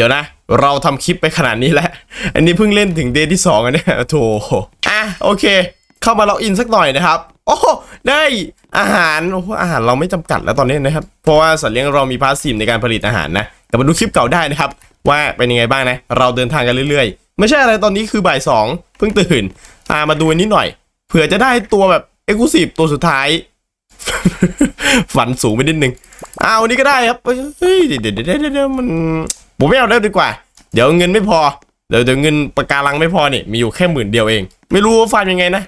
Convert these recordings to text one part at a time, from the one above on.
ดี๋ยวนะ เราทำคลิปไปขนาดนี้แล้ว อันนี้เพิ่งเล่นถึงเดย์ที่2อันเนี่ยโถอะโอเค เข้ามาล็อกอินสักหน่อยนะครับ โอ้ได้อาหารโอ้อาหารเราไม่จำกัดแล้วตอนนี้นะครับ เพราะว่าสัตว์เลี้ยงเรามีพาสซีฟในการผลิตอาหารนะแต่มาดูคลิปเก่าได้นะครับ ว่าเป็นยังไงบ้างนะ เราเดินทางกันเรื่อยๆ ไม่ใช่อะไรตอนนี้คือบ่ายสองเพิ่งตื่นอ่ามาดูอันนี้หน่อยเผื่อจะได้ตัวแบบเอ็กซ์คลูซีฟตัวสุดท้าย ฝันสูงไปนิดนึงเอาอันนี้ก็ได้ครับเฮ้ยเดี๋ยวเดี๋ยวเดี๋ยวมัน ผมไม่เอาแล้วดีกว่า เดี๋ยวเงินไม่พอ เดี๋ยวเดี๋ยวเงินประการังไม่พอนี่มีอยู่แค่หมื่นเดียวเอง ไม่รู้ว่าฟาร์มยังไงนะ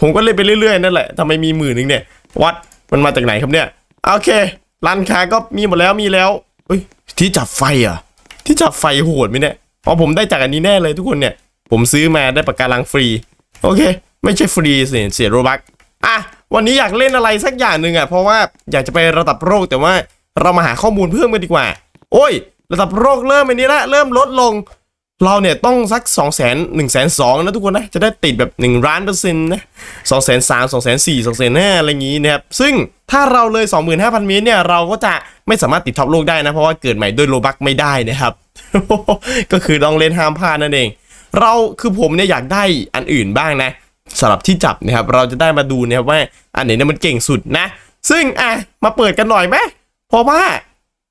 ผมก็เล่นไปเรื่อยๆนั่นแหละทำไมมีหมื่นหนึ่งเนี่ย วัดมันมาจากไหนครับเนี่ย โอเค ร้านค้าก็มีหมดแล้วมีแล้วเฮ้ยที่จับไฟอะ ที่จับไฟโหดไหมเนี่ยอ๋อผมได้จากอันนี้แน่เลยทุกคนเนี่ย ผมซื้อมาได้ประการังฟรี โอเค ไม่ใช่ฟรีสิเสียโรบักอะวันนี้อยากเล่นอะไรสักอย่างหนึ่งอะเพราะว่าอยากจะไประดับโรคแต่ว่าเรามาหาข้อมูลเพิ่มกันดีกว่า โอ้ย ระดับโรคเริ่มอันนี้ละเริ่มลดลง เราเนี่ยต้องสัก2องแสนหนึ่งแสนสองนะทุกคนนะจะได้ติดแบบ1ล้านเปอร์เซ็นต์นะสองแสนสามสองแสนสี่สองแสนห้าอะไรอย่างงี้นะครับซึ่งถ้าเราเลย 25,000มิลเนี่ยเราก็จะไม่สามารถติดท็อปโลกได้นะเพราะว่าเกิดใหม่ด้วยโลบักไม่ได้นะครับก็คือต้องเล่นห้ามพลาดนั่นเอง เราคือผมเนี่ยอยากได้อันอื่นบ้างนะสำหรับที่จับนะครับเราจะได้มาดูนะครับว่าอันไหนเนี่ยมันเก่งสุดนะ ซึ่งอะมาเปิดกันหน่อยไหมเพราะว่า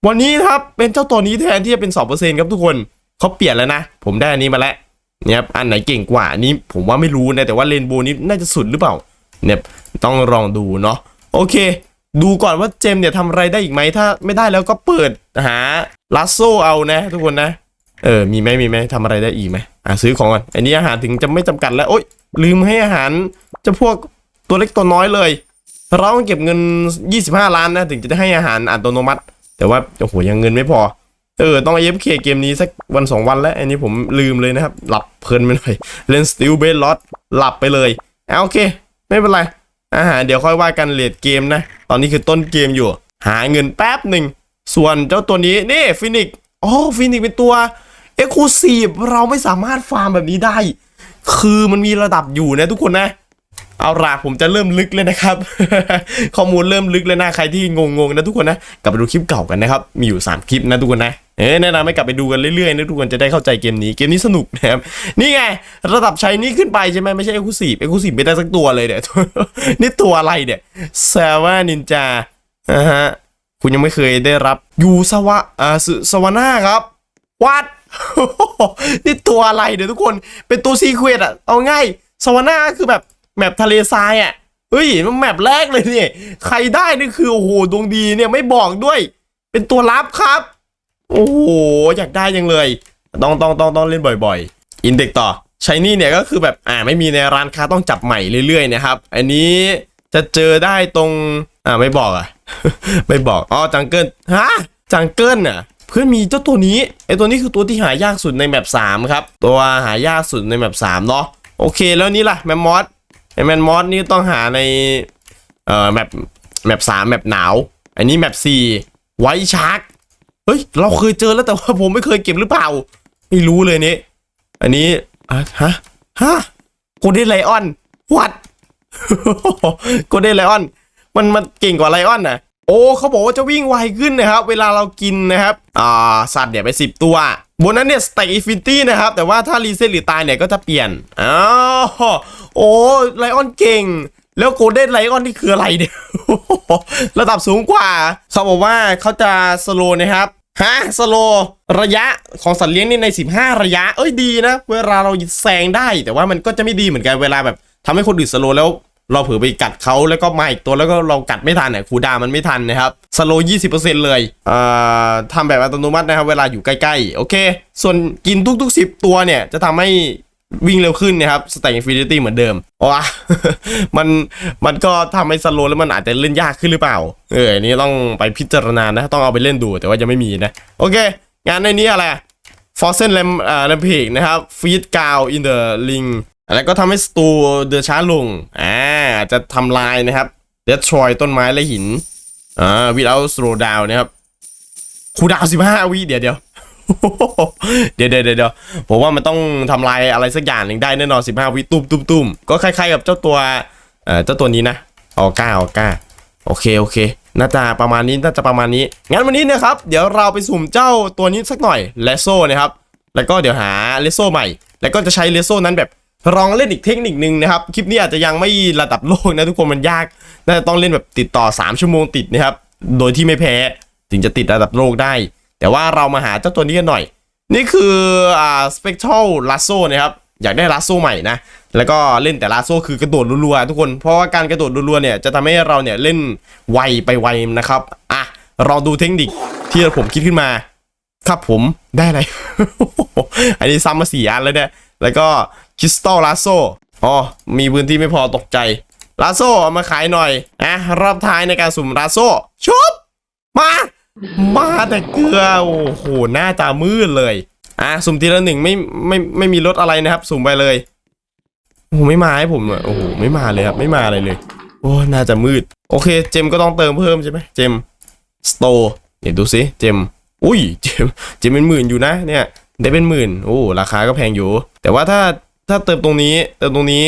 วันนี้ครับเป็นเจ้าตัวนี้แทนที่จะเป็น2%ครับทุกคนเขาเปลี่ยนแล้วนะ ผมได้อันนี้มาแล้วเนี่ยครับอันไหนเก่งกว่าอันนี้ผมว่าไม่รู้นะแต่ว่าเรนโบนี้น่าจะสุดหรือเปล่าเนี่ยต้องลองดูเนาะโอเค ดูก่อนว่าเจมเนี่ยทำอะไรได้อีกไหมถ้าไม่ได้แล้วก็เปิดหาลัสโซเอานะ ทุกคนนะ เออมีไหมมีไหมทำอะไรได้อีกไหมอะซื้อของก่อนอันนี้อาหารถึงจะไม่จำกัดแล้วโอ๊ยลืมให้อาหารเจะพวกตัวเล็กตัวน้อยเลย เราต้องเก็บเงิน 25 ล้านนะถึงจะได้ให้อาหารอัตโนมัติ แต่ว่าโอ้โหยังเงินไม่พอ เออ ต้อง AFK เกมนี้สักวันสองวันแล้ว อันนี้ผมลืมเลยนะครับ หลับเพลินไปหน่อย เล่น Steel b a s e l o t หลับไปเลยเอาโอเค ไม่เป็นไรอาหารเดี๋ยวค่อยว่ากันเลดเกมนะ ตอนนี้คือต้นเกมอยู่ หาเงินแป๊บหนึ่ง ส่วนเจ้าตัวนี้นี่ฟินิกอ๋อฟินิกเป็นตัวเอ็กซ์คลูซีฟเราไม่สามารถฟาร์มแบบนี้ได้ คือมันมีระดับอยู่นะทุกคนนะ เอาล่ะผมจะเริ่มลึกเลยนะครับ ข้อมูลเริ่มลึกเลยนะใครที่งงๆนะทุกคนนะกลับไปดูคลิปเก่ากันนะครับมีอยู่ 3 คลิปนะทุกคนนะเอ๊ะแนะนำให้กลับไปดูกันเรื่อยๆนะทุกคนจะได้เข้าใจเกมนี้เกมนี้สนุกนะครับนี่ไงระดับชัยนี่ขึ้นไปใช่ไหมไม่ใช่เอ็กซ์คลูซีฟเอ็กซ์คลูซีฟไม่ได้สักตัวเลยเนี่ยนี่ตัวอะไรเนี่ยแซว่านินจาอ่าฮะคุณยังไม่เคยได้รับยูสวะอ่าสสวาน่าครับวัดนี่ตัวอะไรเดี๋ยวทุกคนเป็นตัวซีเควตอะเอาง่ายสวาน่าคือแบบ แมปทะเลทรายอะเฮ้ยมันแมปแรกเลยเนี่ยใครได้นี่คือโอ้โหดวงดีเนี่ยไม่บอกด้วย เป็นตัวลับครับ โอ้โหอยากได้ยังเลย ต้องต้องต้องต้องเล่นบ่อยๆ อินเด็กต่อชายนี่เนี่ยก็คือแบบอ่าไม่มีในร้านค้าต้องจับใหม่เรื่อยๆนะครับ อันนี้จะเจอได้ตรงอ่าไม่บอกอะ ไม่บอกอ๋อจังเกิลฮะจังเกิลน่ะเพื่อนมีเจ้าตัวนี้ไอตัวนี้คือตัวที่หายากสุดในแมปสามครับตัวหายากสุดในแมปสามเนาะโอเคแล้วนี่ล่ะแมมมอส ไอแมมมอสนี่ต้องหาในเอ่อแมปแมปสามแมปหนาว อันนี้แมปสี่ไวชาร์กเฮ้ย เราเคยเจอแล้วแต่ว่าผมไม่เคยเก็บหรือเปล่า ไม่รู้เลยนี่อันนี้อะฮะฮะโกเด้นไลออนวัดโกเด้นไลออนมันมันเก่งกว่าไลออนนะโอ้เขาบอกว่าจะวิ่งไวขึ้นนะครับ เวลาเรากินนะครับอ่าสัตว์เนี่ยไปสิบตัวบนนั้นเนี่ยสเต็กอินฟินิตี้นะครับ แต่ว่าถ้ารีเซ็ตหรือตายเนี่ยก็จะเปลี่ยนอ้าว โอ้ไลออนเก่ง แล้วโกลเด้นไลออนนี่คืออะไรเนี่ยระดับสูงกว่า เขาบอกว่าเขาจะสโลนะครับฮะสโลระยะของสัตว์เลี้ยงนี่ใน 15 ระยะ เอ้ยดีนะ เวลาเราแซงได้ แต่ว่ามันก็จะไม่ดีเหมือนกันเวลาแบบทำให้คนอื่นสโลแล้วเราเผลอไปกัดเขาแล้วก็มาอีกตัวแล้วก็เรากัดไม่ทันเนี่ยคูดามันไม่ทันนะครับสโลยี่สิบเปอร์เซ็นต์เลยเอ่อทำแบบอัตโนมัตินะครับ เวลาอยู่ใกล้ๆ โอเค ส่วนกินทุกๆ10ตัวเนี่ย จะทำให้ วิ่งเร็วขึ้นนะครับสแต็กอินฟินิตี้เหมือนเดิมว้ามันมันก็ทำให้สโลแล้วมันอาจจะเล่นยากขึ้นหรือเปล่า เออนี้ต้องไปพิจารณานะ ต้องเอาไปเล่นดูแต่ว่ายังไม่มีนะ โอเค งานในนี้อะไรฟอร์เซนแลมอ่าแลมเพกนะครับฟีดกาวอินเดอะลิงแล้วก็ทำให้สตูเดือช้าลงอ่าอาจจะทำลายนะครับเดสทรอยต้นไม้และหินอ่าวิดเอาสโลดาวนะครับคูดาวสิบห้าวิเดี๋ยวเดี๋ยว เดี๋ยวเดี๋ยวเดี๋ยวผมว่ามันต้องทำลายอะไรสักอย่างหนึ่งได้แน่นอนสิบห้าวิตุ้มตุ้มตุ้มก็คล้ายๆกับเจ้าตัวเอ่อเจ้าตัวนี้นะออก้าออก้าโอเคโอเคน่าจะประมาณนี้น่าจะประมาณนี้งั้นวันนี้นะครับ เดี๋ยวเราไปสุ่มเจ้าตัวนี้สักหน่อยเลโซ่นะครับ แล้วก็เดี๋ยวหาเลโซ่ใหม่ แล้วก็จะใช้เลโซ่นั้นแบบลองเล่นอีกเทคนิคนึงนะครับคลิปนี้อาจจะยังไม่ระดับโลกนะทุกคนมันยากน่าจะต้องเล่นแบบติดต่อ 3 ชั่วโมงติดนะครับโดยที่ไม่แพ้ ถึงจะติดระดับโลกได้ แต่ว่าเรามาหาเจ้าตัวนี้กันหน่อย นี่คืออ่า spectral lasso นะครับอยากได้ลาโซใหม่นะ แล้วก็เล่นแต่ลาโซคือกระโดดรัวๆทุกคน เพราะว่าการกระโดดรัวๆเนี่ยจะทำให้เราเนี่ยเล่นไวไปไวนะครับอะลองดูเทคนิคที่ผมคิดขึ้นมา ครับผมได้อะไร อันนี้ซ้ำมาสี่อันแล้วเนี่ย แล้วก็คริสตัลลาโซอ๋อ มีพื้นที่ไม่พอตกใจ ลาโซเอามาขายหน่อยอะรอบท้ายในการสุ่มลาโซชุบมา มาแต่เกลือ โอ้โห หน้าตามืดเลย อะ สุ่มทีละหนึ่งไม่ไม่ไม่มีรถอะไรนะครับ สุ่มไปเลย โอ้โห ไม่มาให้ผมอะโอ้โห ไม่มาเลยครับ ไม่มาอะไรเลย โอ้ น่าจะมืด โอเค เจมก็ต้องเติมเพิ่มใช่ไหม เจม สโตเนี่ยวดูสิ เจม อุ้ย เจม เจมเป็นหมื่นอยู่นะ เนี่ย ได้เป็นหมื่น โอ้ ราคาก็แพงอยู่ แต่ว่าถ้าถ้าเติมตรงนี้ เติมตรงนี้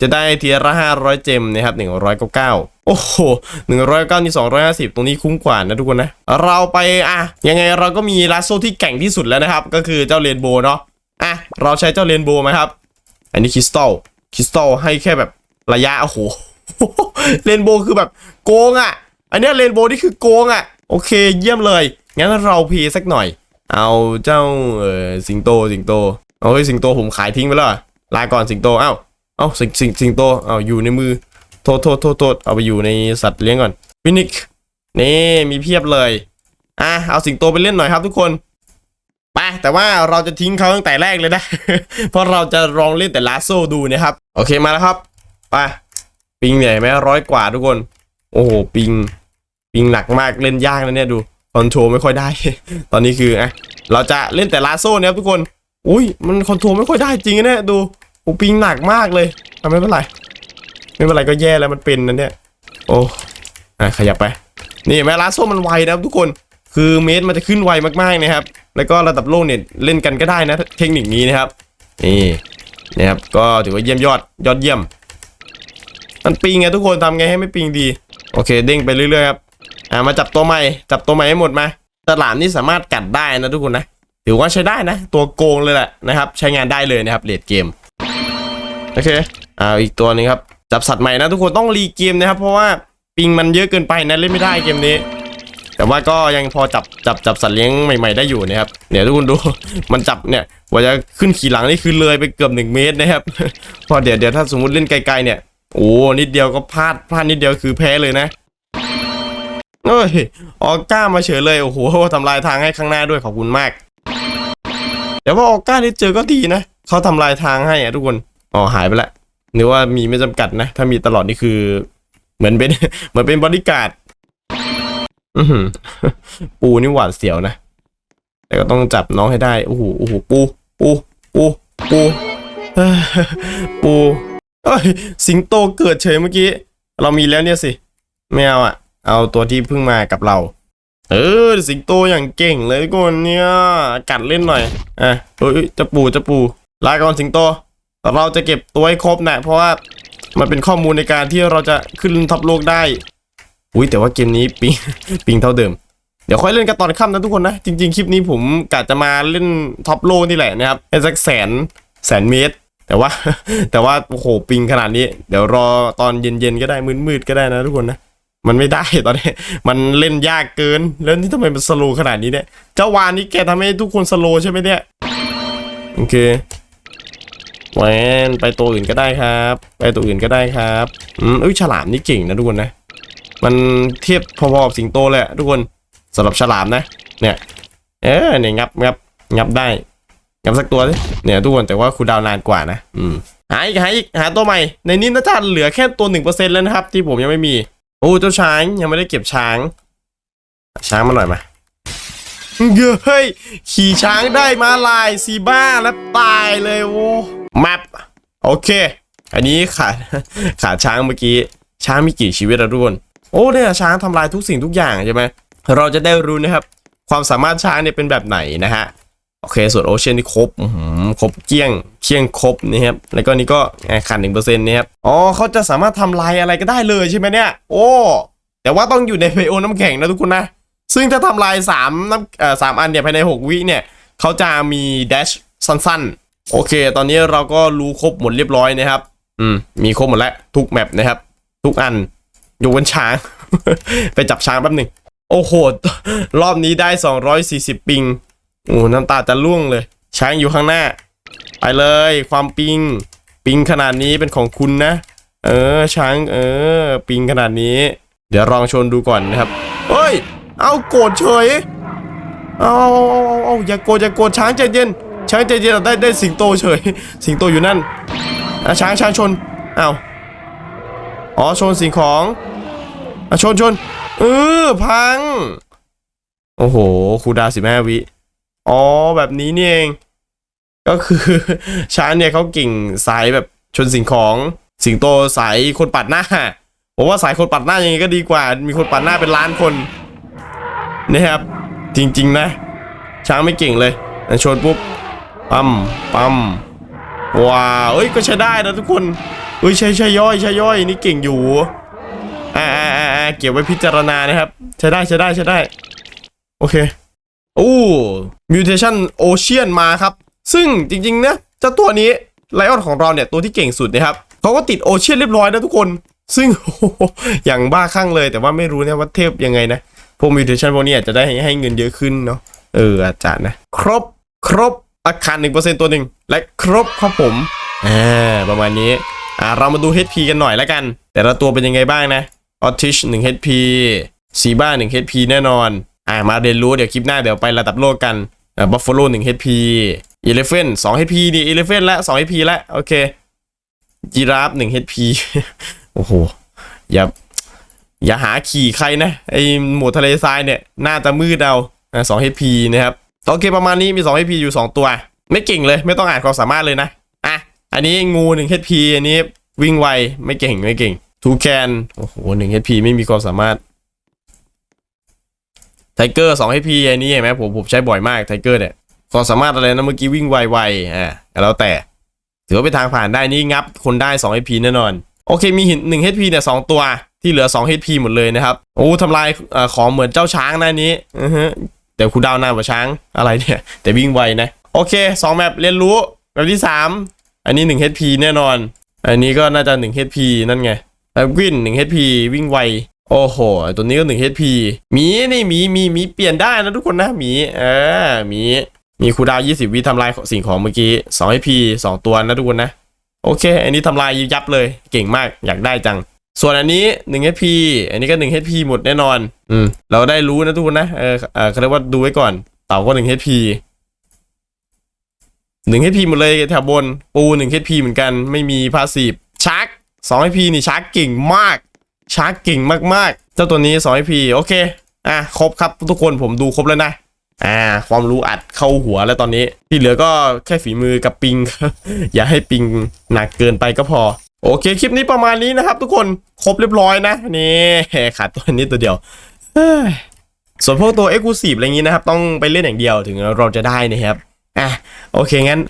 จะได้ทีละห้าร้อยเจมนะครับหนึ่งร้อยเก้าเก้าโอ้โหหนึ่งร้อยเก้านี่สองร้อยห้าสิบตรงนี้คุ้มกว่านะทุกคนนะ เราไปอะยังไงเราก็มีลาโซที่แกร่งที่สุดแล้วนะครับ ก็คือเจ้าเรนโบว์เนาะอะเราใช้เจ้าเรนโบว์ไหมครับ อันนี้คริสตัลคริสตัลให้แค่แบบระยะโอ้โหเรนโบว์คือแบบโกงอะ อันนี้เรนโบว์นี่คือโกงอะ โอเคเยี่ยมเลย งั้นเราเพย์สักหน่อย เอาเจ้าเออสิงโตสิงโตเอาเฮ้ยสิงโตผมขายทิ้งไปแล้วลาก่อนสิงโตเอ้า เอาสิงสิงสิงโตเอาอยู่ในมือ โทษโทษโทษโทษเอาไปอยู่ในสัตว์เลี้ยงก่อนฟินิกนี่มีเพียบเลยอะเอาสิงโตไปเล่นหน่อยครับทุกคนไปแต่ว่าเราจะทิ้งเขาตั้งแต่แรกเลยนะ เพราะเราจะลองเล่นแต่ลาโซดูนะครับ โอเคมาแล้วครับไปปิงเนี่ไหมร้อยกว่าทุกคน โอ้โหปิง ปิงหนักมากเล่นยากนะเนี่ยดูคอนโทรลไม่ค่อยได้ ตอนนี้คืออะเราจะเล่นแต่ลาโซ่เนี่ยครับทุกคน อุ้ยมันคอนโทรลไม่ค่อยได้จริงนะเนี่ยดู โอ้ปิงหนักมากเลยทำไม่เป็นไรไม่เป็นไรก็แย่แล้วมันเป็นนะเนี่ยโอ้อขยับไป นี่เห็นไหมลาโซ่มันไวนะครับทุกคนคือเมตรมันจะขึ้นไวมากๆนะครับ แล้วก็ระดับโลกเนี่ยเล่นกันก็ได้นะเทคนิคนี้นะครับ นี่นะครับก็ถือว่าเยี่ยมยอดยอดเยี่ยม มันปิงไงทุกคนทำไงให้ไม่ปิงดี โอเค เด้งไปเรื่อยๆครับอ่ามาจับตัวใหม่จับตัวใหม่ให้หมดมาตลาดนี่สามารถกัดได้นะทุกคนนะถือว่าใช้ได้นะ ตัวโกงเลยแหละนะครับ ใช้งานได้เลยนะครับเลดเกม โอเคอ่าอีกตัวนึงครับ จับสัตว์ใหม่นะทุกคนต้องรีเกมนะครับ เพราะว่าปิงมันเยอะเกินไปนะเล่นไม่ได้เกมนี้ แต่ว่าก็ยังพอจับจับจับสัตว์เลี้ยงใหม่ ๆได้อยู่นะครับเนี่ยวทุกคนดูมันจับเนี่ยกว่าจะขึ้นขี่หลังนี่คือเลยไปเกือบหนึ่งเมตรนะครับ พอเดี๋ยวเดี๋ยวถ้าสมมติเล่นไกลๆเนี่ยโอ้นิดเดียวก็พลาดพลาดนิดเดียวคือแพ้เลยนะเอ้ยออก้ามาเฉยเลยโอ้โหทำลายทางให้ข้างหน้าด้วยขอบคุณมาก เดี๋ยวว่าออก้าที่เจอก็ดีนะ เขาทำลายทางให้อะทุกคน อ๋อหายไปละนึกว่ามีไม่จำกัดนะ ถ้ามีตลอดนี่คือ เหมือนเป็นเหมือนเป็นบริการอือหือปูนี่หวาดเสียวนะ แต่ก็ต้องจับน้องให้ได้ โอ้โหโอ้โหปู ปู ปู ปูเอ้ยปูเอ้ยสิงโตเกิดเฉยเมื่อกี้ เรามีแล้วเนี่ยสิ ไม่เอาอะ เอาตัวที่เพิ่งมากับเรา เออ สิงโตอย่างเก่งเลยทุกคนเนี่ย กัดเล่นหน่อย อะเอ้ยจะปูจะปู ลาก่อนสิงโต เราจะเก็บตัวให้ครบนะเพราะว่ามันเป็นข้อมูลในการที่เราจะขึ้นท็อปโลกได้ อุ้ยแต่ว่าเกมนี้ปิงปิงเท่าเดิม เดี๋ยวค่อยเล่นกันตอนค่ำนะทุกคนนะ จริง ๆ คลิปนี้ผมกะจะมาเล่นท็อปโลกนี่แหละนะครับให้สักแสนแสนเมตร แต่ว่า แต่ว่าโอ้โหปิงขนาดนี้ เดี๋ยวรอตอนเย็นๆก็ได้มืดๆก็ได้นะทุกคนนะมันไม่ได้ตอนนี้ มันเล่นยากเกิน แล้วนี่ทำไมมันสโลขนาดนี้เนี่ย เจ้าวานนี่แกทำให้ทุกคนสโลใช่ไหมเนี่ย โอเค แหวนไปตัวอื่นก็ได้ครับ ไปตัวอื่นก็ได้ครับอืมอ้ยฉลามนี่เก่งนะทุกคนนะ มันเทียบพอๆกับสิงโตเลยอะทุกคนสำหรับฉลามนะ เนี่ย เออเนี่ยงับงับงับได้งับสักตัวสิเนี่ยทุกคนแต่ว่าคูลดาวนานกว่านะ อืมหาอีกหาอีกหาตัวใหม่ ในนี้น่าจะเหลือแค่ตัวหนึ่งเปอร์เซ็นต์แล้วนะครับ ที่ผมยังไม่มี โอ้เจ้าช้างยังไม่ได้เก็บช้าง ช้างมาหน่อยมาเฮ้ยขี่ช้างได้มาลายซีบ้าแล้วตายเลยโอ้ มปโอเค อันนี้ขาดขาดช้างเมื่อกี้ ช้างมีกี่ชีวิตอะทุกคนโอ้เนี่ยช้างทำลายทุกสิ่งทุกอย่างใช่ไหมเราจะได้รู้นะครับ ความสามารถช้างเนี่ยเป็นแบบไหนนะฮะโอเค ส่วนโอเชียนนี่ครบครบเกลี้ยงเคียงครบนะครับแล้วก็นี่ก็ขาดหนึ่งเปอร์เซ็นต์นะครับอ๋อเขาจะสามารถทำลายอะไรก็ได้เลยใช่ไหมเนี่ย โอ้ แต่ว่าต้องอยู่ในไบโอน้ำแข็งนะทุกคนนะซึ่งถ้าทำลายสามน้ำสามอันเนี่ยภายใน6วิเนี่ยเขาจะมีแดชสั้นๆ โอเค ตอนนี้เราก็รู้ครบหมดเรียบร้อยนะครับ อืม มีครบหมดแล้ว ทุกแมปนะครับ ทุกอันยกเว้นช้าง ไปจับช้างแป๊บหนึ่งโอ้โห รอบนี้ได้ 240 ปิงโอ้น้ำตาจะล่วงเลย ช้างอยู่ข้างหน้า ไปเลย ความปิง ปิงขนาดนี้เป็นของคุณนะ เออ ช้าง เออ ปิงขนาดนี้ เดี๋ยวลองชนดูก่อนนะครับ เฮ้ย เอาโกรธเฉย เอาเอาเอาเอาอย่าโกรธอย่าโกรธช้างใจเย็น ช้างใจเย็นได้ได้สิงโตเฉย สิงโตอยู่นั่นอะช้างช้างชนอ้าวอ๋อชนสิ่งของอะชนชนเออพัง โอ้โหครูดาวสิบห้าวิอ๋อแบบนี้นี่เอง ก็คือช้างเนี่ยเขาเก่งสายแบบชนสิ่งของสิงโตสายคนปัดหน้าผมว่าสายคนปัดหน้ายังไงก็ดีกว่า มีคนปัดหน้าเป็นล้านคนนะครับ จริง ๆ นะ ช้างไม่เก่งเลยอะชนปุ๊บ ปั๊มปั๊มว้าวเอ้ยก็ใช้ได้นะทุกคนเอ้ยใช่ใช่ย่อยใช่ย่อยนี่เก่งอยู่อ่าอ่าอ่าอ่าเก็บไว้พิจารณานะครับ ใช้ได้ใช้ได้ใช้ได้ โอเคโอ้ mutation ocean มาครับ ซึ่งจริงๆนะเจ้าตัวนี้ไลออนของเราเนี่ยตัวที่เก่งสุดนะครับเขาก็ติดโอเชียนเรียบร้อยนะทุกคน ซึ่งอย่างบ้าคลั่งเลยแต่ว่าไม่รู้เนี่ยว่าเทพยังไงนะพวก mutation พวกนี้อาจจะได้ให้เงินเยอะขึ้นเนาะเอออาจารย์นะ ครบครบ อาคารหนึ่งเปอร์เซ็นตัวหนึ่งและครบครับผมอ่าประมาณนี้อ่าเรามาดู HP กันหน่อยแล้วกัน แต่ละตัวเป็นยังไงบ้างนะออทิชหนึ่ง HP ซีบ้าหนึ่ง HP แน่นอนอ่ามาเรียนรู้เดี๋ยวคลิปหน้าเดี๋ยวไประดับโลกกันอ่าบัฟฟาโลหนึ่ง HP อีเลฟเฟนสอง HP ดิอีเลฟเฟนละสอง HP ละโอเคจีราฟหนึ่ง HP โอ้โหอย่าอย่าหาขี่ใครนะไอหมวดทะเลทรายเนี่ยน่าจะมืดเอาอ่าสอง HP นะครับ โอเคประมาณนี้มีสอง HP อยู่สองตัว ไม่เก่งเลยไม่ต้องอ่านความสามารถเลยนะอะอันนี้งูหนึ่ง HP อันนี้วิ่งไวไม่เก่งไม่เก่งทูแคนโอ้โหหนึ่ง HP ไม่มีความสามารถไทเกอร์สอง HP อันนี้เห็นไหมผมผมใช้บ่อยมากไทเกอร์เนี่ยความสามารถอะไรนะเมื่อกี้วิ่งไวๆอ่าแล้วแต่ถือว่าเป็นทางผ่านได้นี่งับคนได้2 HP แน่นอน โอเคมีหิน1 HP เนี่ยสองตัวที่เหลือ2 HP หมดเลยนะครับ โอ้ทำลายอของเหมือนเจ้าช้างหน้านี้อือฮะ แต่คูดาวน์นานกว่าช้างอะไรเนี่ย แต่วิ่งไวนะ โอเค 2 แมปเรียนรู้แบบที่ 3 อันนี้ 1 HP แน่นอน อันนี้ก็น่าจะ 1 HP นั่นไงแล้ววิน1 HP วิ่งไว โอ้โห ตัวนี้ก็ 1 HP หมีนี่หมีหมีหมีเปลี่ยนได้นะทุกคนนะหมีเออหมีมีคูดาว 20 วิทำลายสิ่งของเมื่อกี้ 2 HP 2 ตัวนะทุกคนนะ โอเค อันนี้ทำลายยับเลย เก่งมากอยากได้จัง ส่วนอันนี้1 HP อันนี้ก็1 HP หมดแน่นอน อืม เราได้รู้นะทุกคนนะ เออเออเขาเรียกว่าดูไว้ก่อน เต่าก็1 HP 1 HP หมดเลยแถวบน ปู1 HP เหมือนกัน ไม่มีพาสีฟชาร์ก2 HP นี่ชาร์กเก่งมาก ชาร์กเก่งมากๆ เจ้าตัวนี้2 HP โอเค อะ ครบครับทุกคนผมดูครบแล้วนะอ่า ความรู้อัดเข้าหัวแล้วตอนนี้ ที่เหลือก็แค่ฝีมือกับปิง อย่าให้ปิงหนักเกินไปก็พอ โอเค คลิปนี้ประมาณนี้นะครับ ทุกคนครบเรียบร้อยนะ นี่ขาดตัวนี้ตัวเดียวส่วนพวกตัว e x c l u s i v e อะไรอย่างนี้นะครับ ต้องไปเล่นอย่างเดียวถึงเราจะได้นะครับอะโอเคงั้น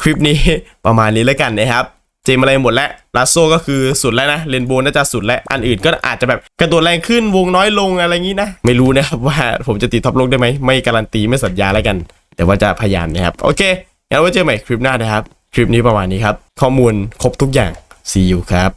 คลิปนี้ประมาณนี้แล้วกันนะครับเจมอะไรหมดแล้วลาโซก็คือสุดแล้วนะเรนโบว์น่าจะสุดแล้ว อันอื่นก็อาจจะแบบกระโดดแรงขึ้นวงน้อยลงอะไรอย่างนี้นะ ไม่รู้นะครับว่าผมจะติดท็อปโลกได้ไหมไม่การันตีไม่สัญญาแล้วกัน แต่ว่าจะพยายามนะครับ โอเคงั้นไว้เจอใหม่คลิปหน้านะครับ คลิปนี้ประมาณนี้ครับ ข้อมูลครบทุกอย่าง see you ครับ